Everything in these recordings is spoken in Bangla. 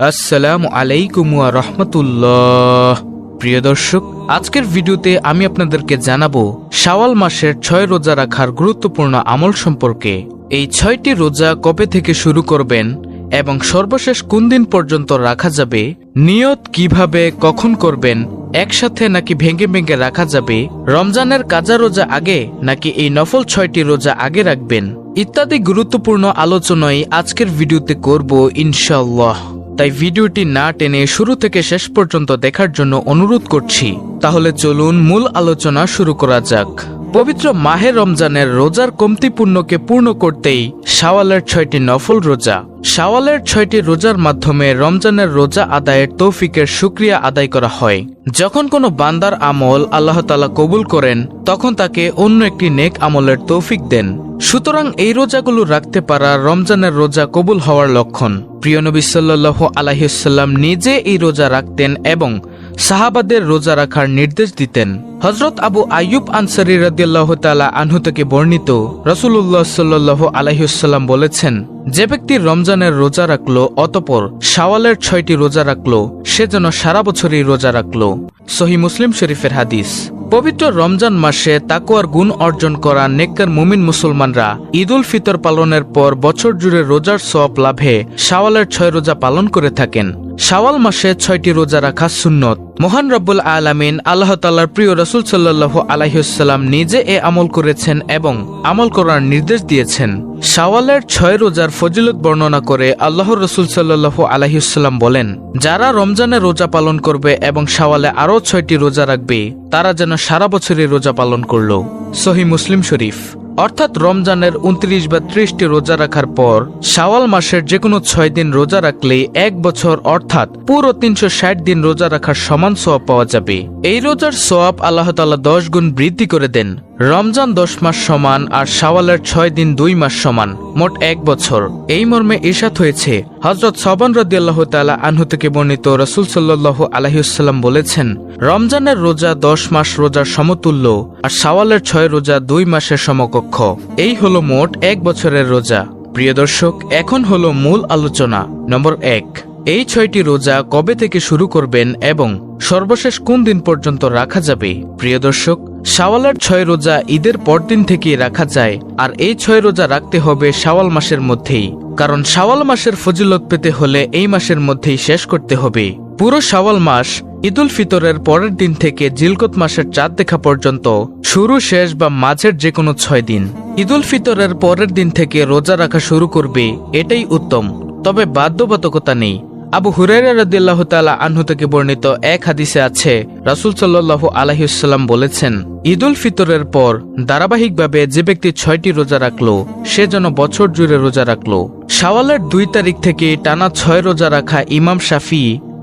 আসসালামু আলাইকুম ওয়া রহমতুল্লাহ। প্রিয় দর্শক, আজকের ভিডিওতে আমি আপনাদেরকে জানাব, শাওয়াল মাসের ছয় রোজা রাখার গুরুত্বপূর্ণ আমল সম্পর্কে। এই ছয়টি রোজা কবে থেকে শুরু করবেন এবং সর্বশেষ কোন দিন পর্যন্ত রাখা যাবে, নিয়ত কীভাবে কখন করবেন, একসাথে নাকি ভেঙে ভেঙে রাখা যাবে, রমজানের কাজা রোজা আগে নাকি এই নফল ছয়টি রোজা আগে রাখবেন, ইত্যাদি গুরুত্বপূর্ণ আলোচনায় আজকের ভিডিওতে করব ইনশাল্লাহ তাই ভিডিওটি না টেনে শুরু থেকে শেষ পর্যন্ত দেখার জন্য অনুরোধ করছি। তাহলে চলুন মূল আলোচনা শুরু করা যাক। পবিত্র মাহে রমজানের রোজার কমতি পুণ্যকে পূর্ণ করতেই শাওয়ালের ছয়টি নফল রোজা। শাওয়ালের ছয়টি রোজার মাধ্যমে রমজানের রোজা আদায়ের তৌফিকের সুক্রিয়া আদায় করা হয়। যখন কোনো বান্দার আমল আল্লাহ তালা কবুল করেন, তখন তাকে অন্য একটি নেক আমলের তৌফিক দেন। সুতরাং এই রোজাগুলো রাখতে পারা রমজানের রোজা কবুল হওয়ার লক্ষণ। প্রিয় নবী সাল্লাহ আলাহিসাল্লাম নিজে এই রোজা রাখতেন এবং সাহাবাদের রোজা রাখার নির্দেশ দিতেন। হজরত আবু আয়ুব আনসারি রাদিয়াল্লাহ তালা আনহু থেকে বর্ণিত রসুল্লাহ সাল্লাহ আলাইসাল্লাম বলেছেন, যে ব্যক্তি রমজানের রোজা রাখল অতপর শাওয়ালের ছয়টি রোজা রাখল, সে যেন সারা বছরই রোজা রাখল। সহি মুসলিম শরীফের হাদিস। পবিত্র রমজান মাসে তাকুয়ার গুণ অর্জন করা নেককার মুমিন মুসলমানরা ঈদ উল ফিতর পালনের পর বছর জুড়ে রোজার সব লাভে শাওয়ালের ছয় রোজা পালন করে থাকেন। শাওয়াল মাসে ছয়টি রোজা রাখা সুন্নত। মহান রব্বুল আলামিন আল্লাহ তাল্লার প্রিয় রসুল সাল্লাহ আলাইসাল্লাম নিজে এ আমল করেছেন এবং আমল করার নির্দেশ দিয়েছেন। শাওয়ালের ছয় রোজার ফজিলত বর্ণনা করে আল্লাহ রসুল সাল্লাহ আলাইসাল্লাম বলেন, যারা রমজানে রোজা পালন করবে এবং শাওয়ালে আরও ছয়টি রোজা রাখবে, তারা যেন সারা বছরই রোজা পালন করল। সহি মুসলিম শরীফ। অর্থাৎ রমজানের উনত্রিশ বা ত্রিশটি রোজা রাখার পর, শাওয়াল মাসের যে কোনো ছয় দিন রোজা রাখলেই এক বছর, অর্থাৎ পুরো তিনশো ষাট দিন রোজা রাখার সমান সোয়াব পাওয়া যাবে। এই রোজার সোয়াব আল্লাহ তালা দশ গুণ বৃদ্ধি করে দেন। রমজান দশ মাস সমান আর সাওয়ালের ছয় দিন দুই মাস সমান, মোট এক বছর। এই মর্মে ইশাত হয়েছে। হজরত সবান রদিয়াল্লাহ তালা আনহু থেকে বর্ণিত রসুল সাল্লাহ আলহিউসাল্লাম বলেছেন, রমজানের রোজা দশ মাস রোজার সমতুল্য আর সাওয়ালের ছয় রোজা দুই মাসের সমকক্ষ। এই হলো মোট এক বছরের রোজা। প্রিয় দর্শক, এখন হলো মূল আলোচনা, নম্বর এক। এই ছয়টি রোজা কবে থেকে শুরু করবেন এবং সর্বশেষ কোন দিন পর্যন্ত রাখা যাবে? প্রিয় দর্শক, শাওয়ালের ছয় রোজা ঈদের পরদিন থেকেই রাখা যায়, আর এই ছয় রোজা রাখতে হবে শাওয়াল মাসের মধ্যেই। কারণ শাওয়াল মাসের ফজিলত পেতে হলে এই মাসের মধ্যেই শেষ করতে হবে। পুরো শাওয়াল মাস ঈদুল ফিতরের পরের দিন থেকে জিলকত মাসের চাঁদ দেখা পর্যন্ত, শুরু, শেষ বা মাঝের যে কোনো ছয় দিন। ঈদুল ফিতরের পরের দিন থেকে রোজা রাখা শুরু করবে, এটাই উত্তম। তবে বাধ্যবাধকতা নেই। আবু হুরাইরা রাদিল্লাহ তালা আনহু থেকে বর্ণিত এক হাদিসে আছে, রাসুল সাল্লাহ আলহিউসাল্লাম বলেছেন ঈদ উল ফিতরের পর ধারাবাহিকভাবে যে ব্যক্তি ছয়টি রোজা রাখল, সে যেন বছর জুড়ে রোজা রাখল। শাওয়ালের দুই তারিখ থেকে টানা ছয় রোজা রাখা ইমাম শাফি,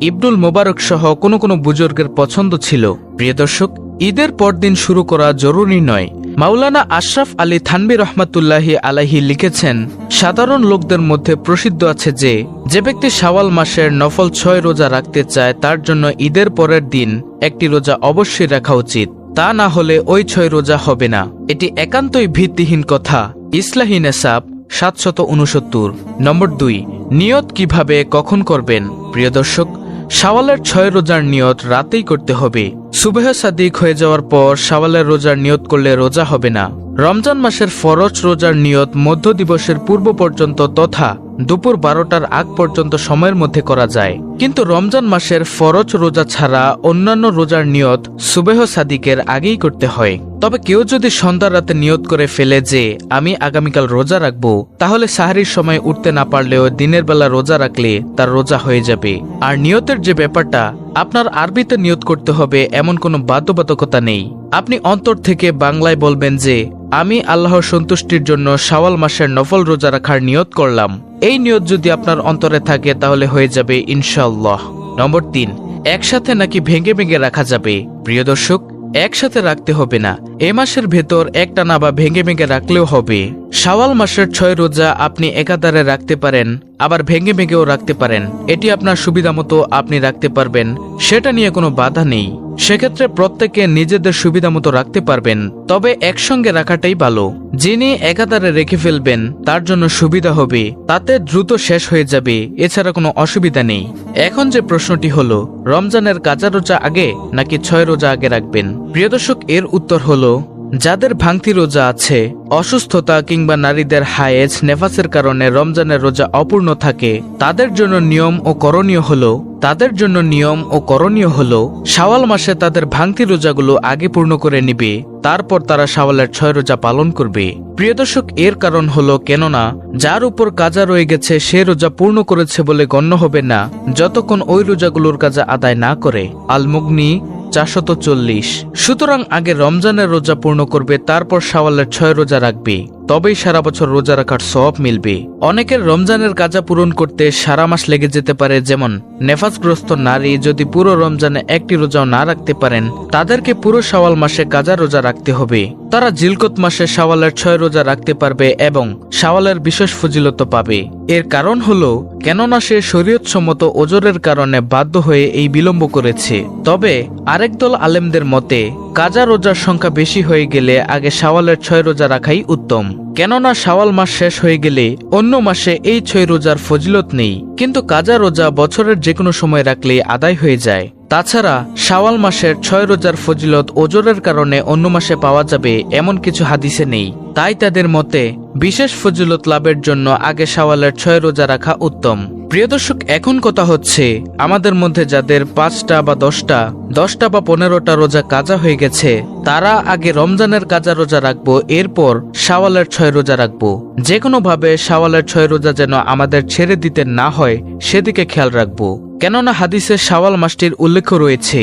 ইবনুল মোবারক সহ কোনো কোনো বুজুর্গের পছন্দ ছিল। প্রিয় দর্শক ঈদের পরদিন শুরু করা জরুরি নয়। মাওলানা আশরাফ আলী থানবি রহমাতুল্লাহি আলাহি লিখেছেন, সাধারণ লোকদের মধ্যে প্রসিদ্ধ আছে যে যে ব্যক্তি শাওয়াল মাসের নফল ছয় রোজা রাখতে চায় তার জন্য ঈদের পরের দিন একটি রোজা অবশ্যই রাখা উচিত। তা না হলে ওই ছয় রোজা হবে না। এটি একান্তই ভিত্তিহীন কথা। ইসলাহী নেসাব সাতশত উনসত্তর নম্বর দুই, নিয়ত কীভাবে কখন করবেন? প্রিয় দর্শক, শাওয়ালের ছয় রোজার নিয়ত রাতেই করতে হবে। সুবেহ সাদিক হয়ে যাওয়ার পর সাওয়ালের রোজার নিয়ত করলে রোজা হবে না। রমজান মাসের ফরজ রোজার নিয়ত মধ্য দিবসের পূর্ব পর্যন্ত তথা দুপুর বারোটার আগ পর্যন্ত সময়ের মধ্যে করা যায়। কিন্তু রমজান মাসের ফরজ রোজা ছাড়া অন্যান্য রোজার নিয়ত সুবেহ সাদিকের আগেই করতে হয়। তবে কেউ যদি সন্ধ্যা রাতে নিয়ত করে ফেলে যে, আমি আগামীকাল রোজা রাখব, তাহলে সাহারির সময় উঠতে না পারলেও দিনের বেলা রোজা রাখলে তার রোজা হয়ে যাবে। আর নিয়তের যে ব্যাপারটা, আপনার আরবিতে নিয়ত করতে হবে এমন কোনো বাধ্যবাধকতা নেই। আপনি অন্তর থেকে বাংলায় বলবেন যে, আমি আল্লাহর সন্তুষ্টির জন্য শাওয়াল মাসের নফল রোজা রাখার নিয়ত করলাম। এই নিয়ত যদি আপনার অন্তরে থাকে, তাহলে হয়ে যাবে ইনশাল্লাহ নম্বর তিন, একসাথে নাকি ভেঙে ভেঙে রাখা যাবে? প্রিয় দর্শক একসাথে রাখতে হবে না। এ মাসের ভেতর একটা না বা ভেঙে ভেঙে রাখলেও হবে। শাওয়াল মাসের ছয় রোজা আপনি একাধারে রাখতে পারেন, আবার ভেঙে ভেঙেও রাখতে পারেন। এটি আপনার সুবিধা মতো আপনি রাখতে পারবেন, সেটা নিয়ে কোনো বাধা নেই। সেক্ষেত্রে প্রত্যেকে নিজেদের সুবিধা মতো রাখতে পারবেন, তবে একসঙ্গে রাখাটাই ভালো। যিনি একাধারে রেখে ফেলবেন, তার জন্য সুবিধা হবে, তাতে দ্রুত শেষ হয়ে যাবে, এছাড়া কোনো অসুবিধা নেই। এখন যে প্রশ্নটি হলো, রমজানের কাজা রোজা আগে নাকি ছয় রোজা আগে রাখবেন? প্রিয় দর্শক, এর উত্তর হলো যাদের ভাঙতি রোজা আছে, অসুস্থতা কিংবা নারীদের হায়েজ নেফাসের কারণে রমজানের রোজা অপূর্ণ থাকে, তাদের জন্য নিয়ম ও করণীয় হলো, তাদের জন্য নিয়ম ও করণীয় হলো, শাওয়াল মাসে তাদের ভাঙতি রোজাগুলো আগে পূর্ণ করে নিবে, তারপর তারা শাওয়ালের ছয় রোজা পালন করবে। প্রিয় দর্শক, এর কারণ হলো কেননা, যার উপর কাজা রয়ে গেছে, সে রোজা পূর্ণ করেছে বলে গণ্য হবে না, যতক্ষণ ওই রোজাগুলোর কাজা আদায় না করে। আলমুগনি চারশত চল্লিশ। সুতরাং আগে রমজানের রোজা পূর্ণ করবে তারপর সাওয়ালের ছয় রোজা রাখবে। তবেই সারা বছর রোজা রাখার সব মিলবে। অনেকের রমজানের কাজা পূরণ করতে সারা মাস লেগে যেতে পারে, যেমন নেফাজগ্রস্ত নারী যদি পুরো রমজানে একটি রোজাও না রাখতে পারেন, তাদেরকে পুরো শাওয়াল মাসে কাজা রোজা রাখতে হবে। তারা জিলকত মাসে শাওয়ালের ছয় রোজা রাখতে পারবে এবং শাওয়ালের বিশেষ ফজিলত পাবে। এর কারণ হলো, কেননা সে শরীয়তসম্মত ওজরের কারণে বাধ্য হয়ে এই বিলম্ব করেছে। তবে আরেক দল আলেমদের মতে কাজা রোজার সংখ্যা বেশি হয়ে গেলে আগে শাওয়ালের ছয় রোজা রাখাই উত্তম। কেননা শাওয়াল মাস শেষ হয়ে গেলে অন্য মাসে এই ছয় রোজার ফজিলত নেই, কিন্তু কাজা রোজা বছরের যে কোনো সময় রাখলে আদায় হয়ে যায়। তাছাড়া, শাওয়াল মাসের ছয় রোজার ফজিলত ওজরের কারণে অন্য মাসে পাওয়া যাবে এমন কিছু হাদিসে নেই। তাই তাদের মতে, বিশেষ ফজিলত লাভের জন্য আগে শাওয়ালের ছয় রোজা রাখা উত্তম। প্রিয় দর্শক, এখন কথা হচ্ছে, আমাদের মধ্যে যাদের পাঁচটা বা দশটা দশটা বা পনেরোটা রোজা কাজা হয়ে গেছে, তারা আগে রমজানের কাজা রোজা রাখব, এরপর শাওয়ালের ছয় রোজা রাখব। যে কোনো ভাবে শাওয়ালের ছয় রোজা যেন আমাদের ছেড়ে দিতে না হয়, সেদিকে খেয়াল রাখব। কেননা হাদিসের শাওয়াল মাসটির উল্লেখ রয়েছে।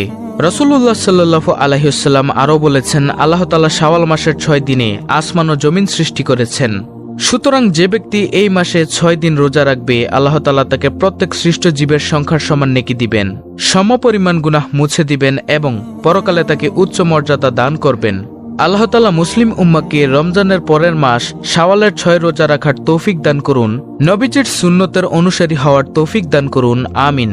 রসুল্লাহ সাল্লাহ আলহিউসাল্লাম আরও বলেছেন, আল্লাহ তালা শাওয়াল মাসের ছয় দিনে আসমান ও জমিন সৃষ্টি করেছেন। সুতরাং যে ব্যক্তি এই মাসে ছয় দিন রোজা রাখবে, আল্লাহ তালা তাকে প্রত্যেক সৃষ্ট জীবের সংখ্যার সমান নেকি দিবেন সমপরিমাণ গুনাহ মুছে দিবেন এবং পরকালে তাকে উচ্চ মর্যাদা দান করবেন। আল্লাহ তালা মুসলিম উম্মাকে রমজানের পরের মাস শাওয়ালের ছয় রোজা রাখার তৌফিক দান করুন, নবীজির সুন্নতের অনুসারী হওয়ার তৌফিক দান করুন, আমিন।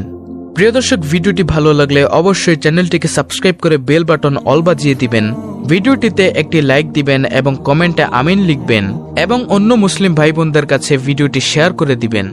প্রিয় দর্শক, ভিডিওটি ভালো লাগলে অবশ্যই চ্যানেলটিকে সাবস্ক্রাইব করে বেল বাটন অল বাজিয়ে দিবেন। ভিডিওটিতে একটি লাইক দিবেন এবং কমেন্টে আমিন লিখবেন এবং অন্য মুসলিম ভাই বোনদের কাছে ভিডিওটি শেয়ার করে দিবেন।